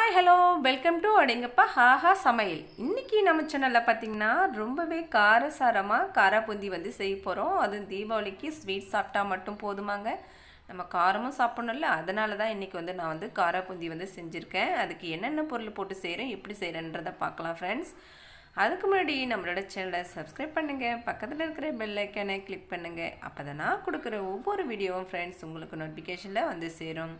Hi hello welcome to அடிங்கப்பா ஹாஹா சமையல். இன்றைக்கி நம்ம சேனலில் பார்த்தீங்கன்னா ரொம்பவே காரசாரமாக காராபூந்தி வந்து செய்ய போகிறோம் அதுவும் தீபாவளிக்கு ஸ்வீட் சாப்பிட்டா மட்டும் போதுமாங்க. நம்ம காரமும் சாப்பிடணும்ல. அதனால தான் இன்றைக்கி வந்து நான் வந்து காராபூந்தி வந்து செஞ்சுருக்கேன். அதுக்கு என்னென்ன பொருள் போட்டு செய்கிறேன் எப்படி செய்கிறேன்றதை பார்க்கலாம் ஃப்ரெண்ட்ஸ் அதுக்கு முன்னாடி நம்மளோட சேனலை சப்ஸ்கிரைப் பண்ணுங்கள் பக்கத்தில் இருக்கிற பெல் ஐக்கானை கிளிக் பண்ணுங்கள் அப்போ தான் நான் கொடுக்குற ஒவ்வொரு வீடியோவும் ஃப்ரெண்ட்ஸ் உங்களுக்கு நோட்டிஃபிகேஷனில் வந்து சேரும்.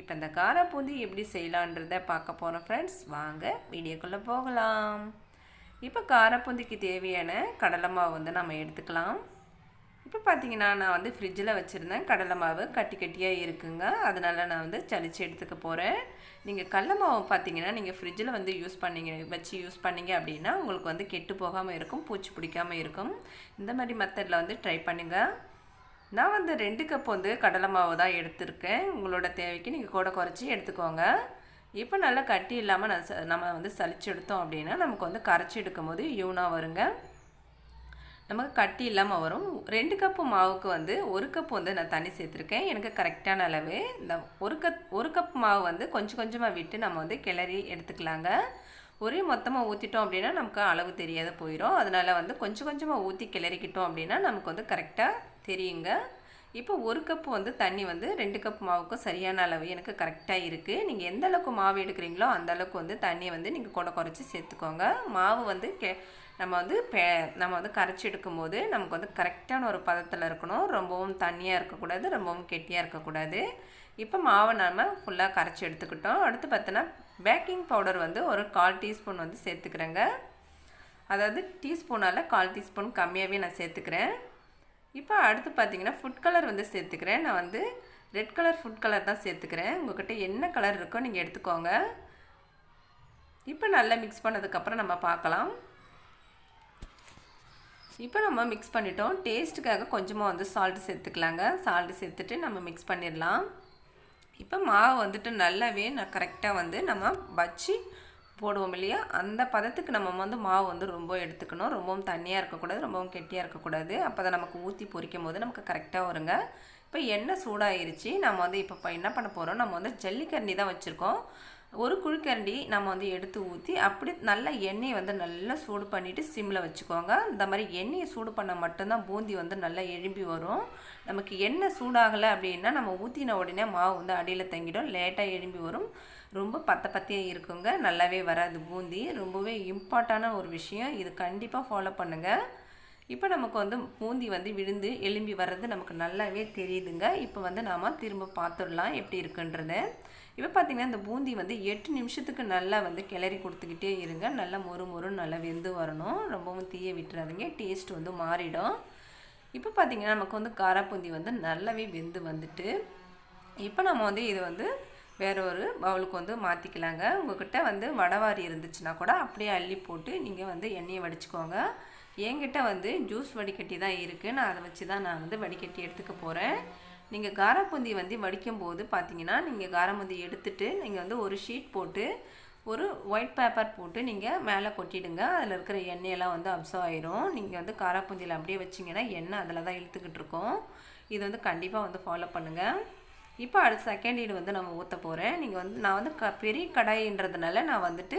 இப்போ இந்த காரப்பூந்தி எப்படி செய்யலான்றதை பார்க்க போகிறோம் ஃப்ரெண்ட்ஸ் வாங்க வீடியோக்குள்ளே போகலாம். இப்போ காரப்பூந்திக்கு தேவையான கடலை மாவு வந்து நம்ம எடுத்துக்கலாம். இப்போ பார்த்தீங்கன்னா நான் வந்து ஃப்ரிட்ஜில் வச்சுருந்தேன் கடலை மாவு கட்டி கட்டியாக இருக்குங்க. அதனால் நான் வந்து சளிச்சு எடுத்துக்க போகிறேன். நீங்கள் கடல மாவு பார்த்தீங்கன்னா நீங்கள் ஃப்ரிட்ஜில் வந்து யூஸ் பண்ணிங்க வச்சு யூஸ் பண்ணீங்க அப்படின்னா உங்களுக்கு வந்து கெட்டு போகாமல் இருக்கும் பூச்சி பிடிக்காமல் இருக்கும். இந்த மாதிரி மெத்தடில் வந்து ட்ரை பண்ணுங்கள் நான் வந்து ரெண்டு கப் வந்து கடலை மாவு தான் எடுத்திருக்கேன். உங்களோட தேவைக்கு நீங்கள் கூட குறைச்சி எடுத்துக்கோங்க. இப்போ நல்லா கட்டி இல்லாமல் நான் ச- நம்ம வந்து சளிச்சு எடுத்தோம் அப்படின்னா நமக்கு வந்து கரைச்சி எடுக்கும் போது யூனாக வருங்க. நமக்கு கட்டி இல்லாமல் வரும். ரெண்டு கப்பு மாவுக்கு வந்து ஒரு கப் வந்து நான் தண்ணி சேர்த்துருக்கேன். எனக்கு கரெக்டான அளவு. இந்த ஒரு கப் ஒரு கப் மாவு வந்து கொஞ்சம் கொஞ்சமாக விட்டு நம்ம வந்து கிளறி எடுத்துக்கலாங்க. ஒரே மொத்தமாக ஊற்றிட்டோம் அப்படின்னா நமக்கு அளவு தெரியாத போயிடும் அதனால் வந்து கொஞ்சம் கொஞ்சமாக ஊற்றி கிளறிக்கிட்டோம் அப்படின்னா நமக்கு வந்து கரெக்டாக தெரியுங்க. இப்போ ஒரு கப் வந்து தண்ணி வந்து ரெண்டு கப் மாவுக்கும் சரியான அளவு எனக்கு கரெக்டாக இருக்குது நீங்கள் எந்த அளவுக்கு மாவு எடுக்கிறீங்களோ அந்த அளவுக்கு வந்து தண்ணியை வந்து நீங்கள் கொடை குறைச்சி சேர்த்துக்கோங்க. மாவு வந்து கே நம்ம வந்து பே நம்ம வந்து கரைச்சி எடுக்கும்போது நமக்கு வந்து கரெக்டான ஒரு பதத்தில் இருக்கணும். ரொம்பவும் தண்ணியாக இருக்கக்கூடாது ரொம்பவும் கெட்டியாக இருக்கக்கூடாது. இப்போ மாவை நாம் ஃபுல்லாக கரைச்சி எடுத்துக்கிட்டோம். அடுத்து பார்த்தோன்னா பேக்கிங் பவுடர் வந்து ஒரு கால் டீஸ்பூன் வந்து சேர்த்துக்கிறேங்க. அதாவது டீஸ்பூனால் கால் டீஸ்பூன் கம்மியாகவே நான் சேர்த்துக்கிறேன். இப்போ அடுத்து பார்த்தீங்கன்னா ஃபுட் கலர் வந்து சேர்த்துக்கிறேன். நான் வந்து ரெட் கலர் ஃபுட் கலர் தான் சேர்த்துக்கிறேன். உங்கள்கிட்ட என்ன கலர் இருக்கோ நீங்கள் எடுத்துக்கோங்க. இப்போ நல்லா மிக்ஸ் பண்ணதுக்கப்புறம் நம்ம பார்க்கலாம். இப்போ நம்ம மிக்ஸ் பண்ணிட்டோம். டேஸ்ட்டுக்காக கொஞ்சமாக வந்து சால்ட்டு சேர்த்துக்கலாங்க. சால்ட்டு சேர்த்துட்டு நம்ம மிக்ஸ் பண்ணிடலாம். இப்போ மாவு வந்துட்டு நல்லாவே நான் கரெக்டாக வந்து நம்ம வச்சு போடுவோம் இல்லையா? அந்த பதத்துக்கு நம்ம வந்து மாவு வந்து ரொம்ப எடுத்துக்கணும். ரொம்பவும் தண்ணியாக இருக்கக்கூடாது ரொம்பவும் கெட்டியாக இருக்கக்கூடாது. அப்போ தான் நமக்கு ஊற்றி பொரிக்கும் போது நமக்கு கரெக்டாக வருங்க. இப்போ எண்ணெய் சூடாயிருச்சு. நம்ம வந்து இப்போ என்ன பண்ண போகிறோம் நம்ம வந்து ஜல்லிக்கரண்டி தான் வச்சுருக்கோம். ஒரு குழிக்கரண்டி நம்ம வந்து எடுத்து ஊற்றி அப்படி நல்லா எண்ணெயை வந்து நல்லா சூடு பண்ணிவிட்டு சிம்மில் வச்சுக்கோங்க. இந்த மாதிரி எண்ணெயை சூடு பண்ணால் மட்டும்தான் பூந்தி வந்து நல்லா எழும்பி வரும். நமக்கு எண்ணெய் சூடாகலை அப்படின்னா நம்ம ஊற்றின உடனே மாவு வந்து அடியில் தங்கிடும். லேட்டாக எழும்பி வரும். ரொம்ப பத்த பத்தியாக இருக்குங்க. நல்லாவே வராது பூந்தி. ரொம்பவே இம்பார்ட்டான ஒரு விஷயம். இது கண்டிப்பாக ஃபாலோ பண்ணுங்கள் இப்போ நமக்கு வந்து பூந்தி வந்து விழுந்து எலும்பி வர்றது நமக்கு நல்லாவே தெரியுதுங்க. இப்போ வந்து நாம் திரும்ப பார்த்துடலாம் எப்படி இருக்குன்றத. இப்போ பார்த்தீங்கன்னா இந்த பூந்தி வந்து எட்டு நிமிஷத்துக்கு நல்லா வந்து கிளறி கொடுத்துக்கிட்டே இருங்க. நல்லா மொறு மொறுன்னு நல்லா வெந்து வரணும். ரொம்பவும் தீய விட்டுறாதீங்க. டேஸ்ட் வந்து மாறிடும். இப்போ பார்த்தீங்கன்னா நமக்கு வந்து காராப்பூந்தி வந்து நல்லாவே வெந்து வந்துட்டு இப்போ நம்ம வந்து இது வந்து வேறு ஒரு பவுலுக்கு வந்து மாற்றிக்கலாங்க உங்கள்கிட்ட வந்து வடவாரி இருந்துச்சுன்னா கூட அப்படியே அள்ளி போட்டு நீங்கள் வந்து எண்ணெயை வடிச்சுக்கோங்க. என்கிட்ட வந்து ஜூஸ் வடிகட்டி தான் இருக்குது நான் அதை வச்சு தான் நான் வந்து வடிகட்டி எடுத்துக்க போகிறேன் நீங்கள் காரப்பூந்தி வந்து வடிக்கும் போது பார்த்தீங்கன்னா நீங்கள் காராப்பூந்தி எடுத்துட்டு நீங்கள் வந்து ஒரு ஷீட் போட்டு ஒரு ஒயிட் பேப்பர் போட்டு நீங்கள் மேலே கொட்டிடுங்க. அதில் இருக்கிற எண்ணெயெல்லாம் வந்து அப்சர்வ் ஆயிரும். நீங்கள் வந்து காராப்பூந்தியில் அப்படியே வச்சிங்கன்னா எண்ணெய் அதில் தான் இழுத்துக்கிட்டு இருக்கும். இது வந்து கண்டிப்பாக வந்து ஃபாலோ பண்ணுங்கள் இப்போ அடுத்த செகண்ட் ஈடு வந்து நம்ம ஊற்ற போகிறேன் நீங்கள் வந்து நான் வந்து க பெரிய கடாயின்றதுனால நான் வந்துட்டு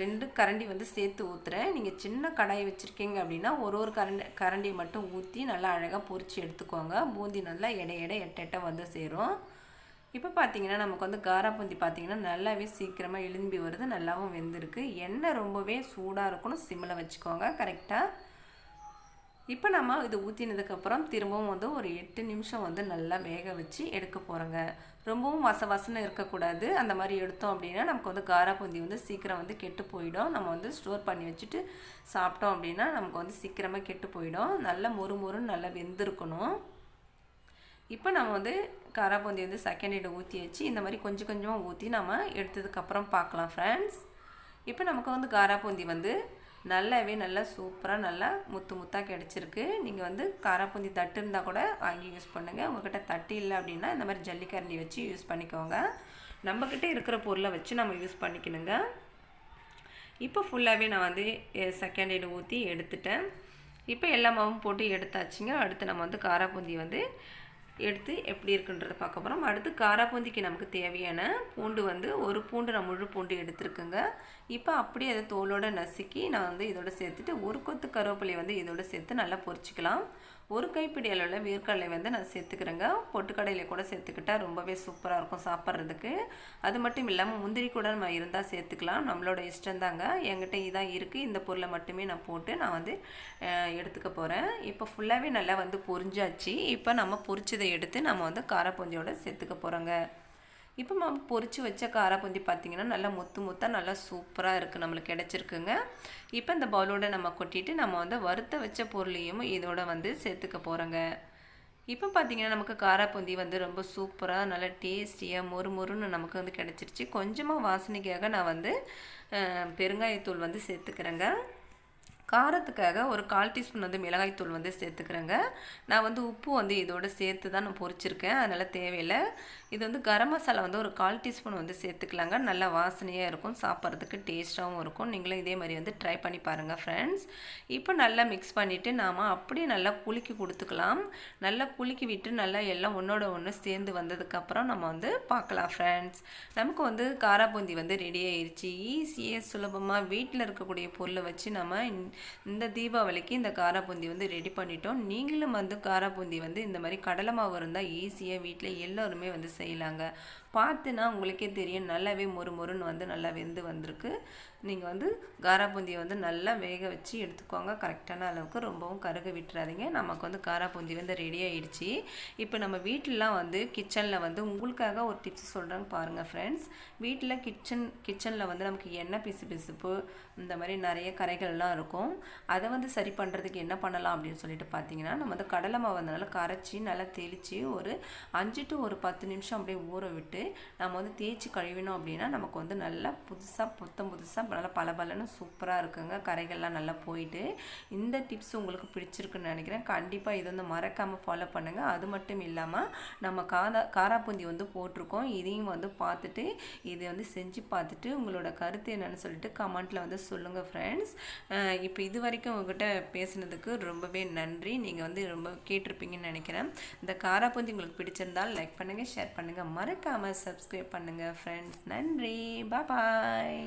ரெண்டு கரண்டி வந்து சேர்த்து ஊற்றுறேன் நீங்கள் சின்ன கடாய் வச்சுருக்கீங்க அப்படின்னா ஒரு ஒரு கரண்டி கரண்டி மட்டும் ஊற்றி நல்லா அழகாக பொறிச்சு எடுத்துக்கோங்க. பூந்தி நல்லா எடை எடை எட்ட எட்ட வந்து சேரும். இப்போ பார்த்தீங்கன்னா நமக்கு வந்து காரா பூந்தி பார்த்தீங்கன்னா நல்லாவே சீக்கிரமாக எலும்பி வருது. நல்லாவும் வெந்திருக்கு. எண்ணெய் ரொம்பவே சூடாக இருக்கணும். சிம்மில் வச்சுக்கோங்க. கரெக்டாக இப்போ நம்ம இது ஊற்றினதுக்கப்புறம் திரும்பவும் வந்து ஒரு எட்டு நிமிஷம் வந்து நல்லா வேக வச்சு எடுக்க போகிறோங்க ரொம்பவும் வச வசனம் இருக்கக்கூடாது. அந்த மாதிரி எடுத்தோம் அப்படின்னா நமக்கு வந்து காராபூந்தி வந்து சீக்கிரம் வந்து கெட்டு போயிடும். நம்ம வந்து ஸ்டோர் பண்ணி வச்சுட்டு சாப்பிட்டோம் அப்படின்னா நமக்கு வந்து சீக்கிரமாக கெட்டு போயிடும். நல்லா மொறு மொறுன்னு நல்லா வெந்திருக்கணும். இப்போ நம்ம வந்து காராபூந்தி வந்து செகண்ட் எய்டு ஊற்றி வச்சு இந்த மாதிரி கொஞ்சம் கொஞ்சமாக ஊற்றி நம்ம எடுத்ததுக்கப்புறம் பார்க்கலாம் ஃப்ரெண்ட்ஸ் இப்போ நமக்கு வந்து காராபூந்தி வந்து நல்லாவே நல்லா சூப்பராக நல்லா முத்து முத்தாக கிடச்சிருக்கு. நீங்கள் வந்து காராப்பூந்தி தட்டு இருந்தால் கூட வாங்கி யூஸ் பண்ணுங்கள் உங்கள்கிட்ட தட்டு இல்லை அப்படின்னா இந்த மாதிரி ஜல்லிக்கரண்டி வச்சு யூஸ் பண்ணிக்கோங்க. நம்மக்கிட்ட இருக்கிற பொருளை வச்சு நம்ம யூஸ் பண்ணிக்கணுங்க. இப்போ ஃபுல்லாகவே நான் வந்து செகண்ட் எய்டு ஊற்றி எடுத்துட்டேன். இப்போ எல்லா மாவும் போட்டு எடுத்தாச்சுங்க. அடுத்து நம்ம வந்து காராப்பூந்தி வந்து எடுத்து எப்படி இருக்குன்றத பார்க்க போகிறோம் அடுத்து காராபூந்திக்கு நமக்கு தேவையான பூண்டு வந்து ஒரு பூண்டு நான் முழு பூண்டு எடுத்துருக்குங்க. இப்போ அப்படியே அதை தோலோட நசுக்கி நான் வந்து இதோட சேர்த்துட்டு ஒரு கொத்து கருவேப்பிலையை வந்து இதோட சேர்த்து நல்லா பொரிச்சிக்கலாம். ஒரு கைப்பிடி அளவில் வேர்க்கடலை வந்து நான் சேர்த்துக்கிறேங்க. பொட்டுக்கடையில் கூட சேர்த்துக்கிட்டா ரொம்பவே சூப்பராக இருக்கும் சாப்பிட்றதுக்கு. அது மட்டும் இல்லாமல் முந்திரி கூட நம்ம இருந்தால் சேர்த்துக்கலாம். நம்மளோட இஷ்டம் தாங்க. என்கிட்ட இதான் இருக்குது இந்த பொருளை மட்டுமே நான் போட்டு நான் வந்து எடுத்துக்க போகிறேன் இப்போ ஃபுல்லாகவே நல்லா வந்து பொரிஞ்சாச்சு. இப்போ நம்ம பொரிச்சதை எடுத்து நம்ம வந்து காரப்பொந்தியோட சேர்த்துக்க போகிறோங்க இப்போ நம்ம பொறிச்சு வச்ச காராபூந்தி பார்த்திங்கன்னா நல்லா முத்து முத்தாக நல்லா சூப்பராக இருக்குது நம்மளுக்கு கிடச்சிருக்குங்க. இப்போ இந்த பவுலோட நம்ம கொட்டிட்டு நம்ம வந்து வறுத்த வச்ச பொருளையும் இதோட வந்து சேர்த்துக்க போகிறோங்க இப்போ பார்த்தீங்கன்னா நமக்கு காராப்பூந்தி வந்து ரொம்ப சூப்பராக நல்லா டேஸ்டியாக மொறு மொறுன்னு நமக்கு வந்து கிடச்சிருச்சு. கொஞ்சமாக வாசனைக்காக நான் வந்து பெருங்காயத்தூள் வந்து சேர்த்துக்கிறேங்க. காரத்துக்காக ஒரு கால் டீஸ்பூன் வந்து மிளகாய்த்தூள் வந்து சேர்த்துக்கிறேங்க. நான் வந்து உப்பு வந்து இதோடு சேர்த்து தான் நான் பொரிச்சிருக்கேன். அதனால் தேவையில்லை. இது வந்து கரம் மசாலா வந்து ஒரு கால் டீஸ்பூன் வந்து சேர்த்துக்கலாங்க. நல்லா வாசனையாக இருக்கும். சாப்பிட்றதுக்கு டேஸ்ட்டாகவும் இருக்கும். நீங்களும் இதே மாதிரி வந்து ட்ரை பண்ணி பாருங்கள் ஃப்ரெண்ட்ஸ் இப்போ நல்லா மிக்ஸ் பண்ணிவிட்டு நாம் அப்படியே நல்லா குலுக்கி கொடுத்துக்கலாம். நல்லா குலுக்கி விட்டு நல்லா எல்லாம் ஒன்றோட ஒன்று சேர்ந்து வந்ததுக்கப்புறம் நம்ம வந்து பார்க்கலாம் ஃப்ரெண்ட்ஸ் நமக்கு வந்து காராபூந்தி வந்து ரெடி ஆயிடுச்சு ஈஸியாக சுலபமாக வீட்டில் இருக்கக்கூடிய பொருளை வச்சு நம்ம இந்த தீபாவளிக்கு இந்த காராபூந்தி வந்து ரெடி பண்ணிட்டோம். நீங்களும் வந்து காராபூந்தி வந்து இந்த மாதிரி கடலை மாவு இருந்தால் ஈஸியாக வீட்டில் எல்லோருமே வந்து செய்யலாங்க. பார்த்துனா உங்களுக்கே தெரியும். நல்லாவே மொறு மொறுன்னு வந்து நல்லா வெந்து வந்திருக்கு. நீங்கள் வந்து காராபூந்தியை வந்து நல்லா வேக வச்சு எடுத்துக்கோங்க. கரெக்டான அளவுக்கு ரொம்பவும் கருக விட்டுறாதீங்க. நமக்கு வந்து காராபூந்தி வந்து ரெடி ஆகிடுச்சி இப்போ நம்ம வீட்டிலலாம் வந்து கிச்சனில் வந்து உங்களுக்காக ஒரு டிப்ஸ் சொல்கிறாங்க பாருங்கள் ஃப்ரெண்ட்ஸ் வீட்டில் கிச்சன் கிச்சனில் வந்து நமக்கு எண்ணெய் பிசு பிசுப்பு இந்த மாதிரி நிறைய கரைகள்லாம் இருக்கும். அதை வந்து சரி பண்ணுறதுக்கு என்ன பண்ணலாம் அப்படின்னு சொல்லிட்டு பார்த்தீங்கன்னா நம்ம வந்து கடலை மாவு வந்து நல்லா கரைச்சி நல்லா தெளித்து ஒரு அஞ்சு டு ஒரு பத்து நிமிஷம் அப்படியே ஊற விட்டு நம்ம வந்து தேய்ச்சி கழுவினோம் அப்படின்னா நமக்கு வந்து நல்லா புதுசாக புத்தம் புதுசாக நல்லா பளபளன்னு சூப்பராக இருக்குங்க. கரைகள்லாம் நல்லா போயிட்டு இந்த டிப்ஸ் உங்களுக்கு பிடிச்சிருக்குன்னு நினைக்கிறேன். கண்டிப்பாக இது வந்து மறக்காமல் ஃபாலோ பண்ணுங்கள் அது மட்டும் இல்லாமல் நம்ம காதா காராப்பூந்தி வந்து போட்டிருக்கோம். இதையும் வந்து பார்த்துட்டு இதை வந்து செஞ்சு பார்த்துட்டு உங்களோட கருத்து என்னென்னு சொல்லிட்டு கமெண்ட்டில் வந்து சொல்லுங்கள் ஃப்ரெண்ட்ஸ் இப்போ இது வரைக்கும் உங்ககிட்ட பேசுனதுக்கு ரொம்பவே நன்றி. நீங்கள் வந்து ரொம்ப கேட்டிருப்பீங்கன்னு நினைக்கிறேன். இந்த காராப்பூந்தி உங்களுக்கு பிடிச்சிருந்தால் லைக் பண்ணுங்கள் ஷேர் பண்ணுங்கள் மறக்காமல் சப்ஸ்கிரைப் பண்ணுங்கள் ஃப்ரெண்ட்ஸ் நன்றி. பாய்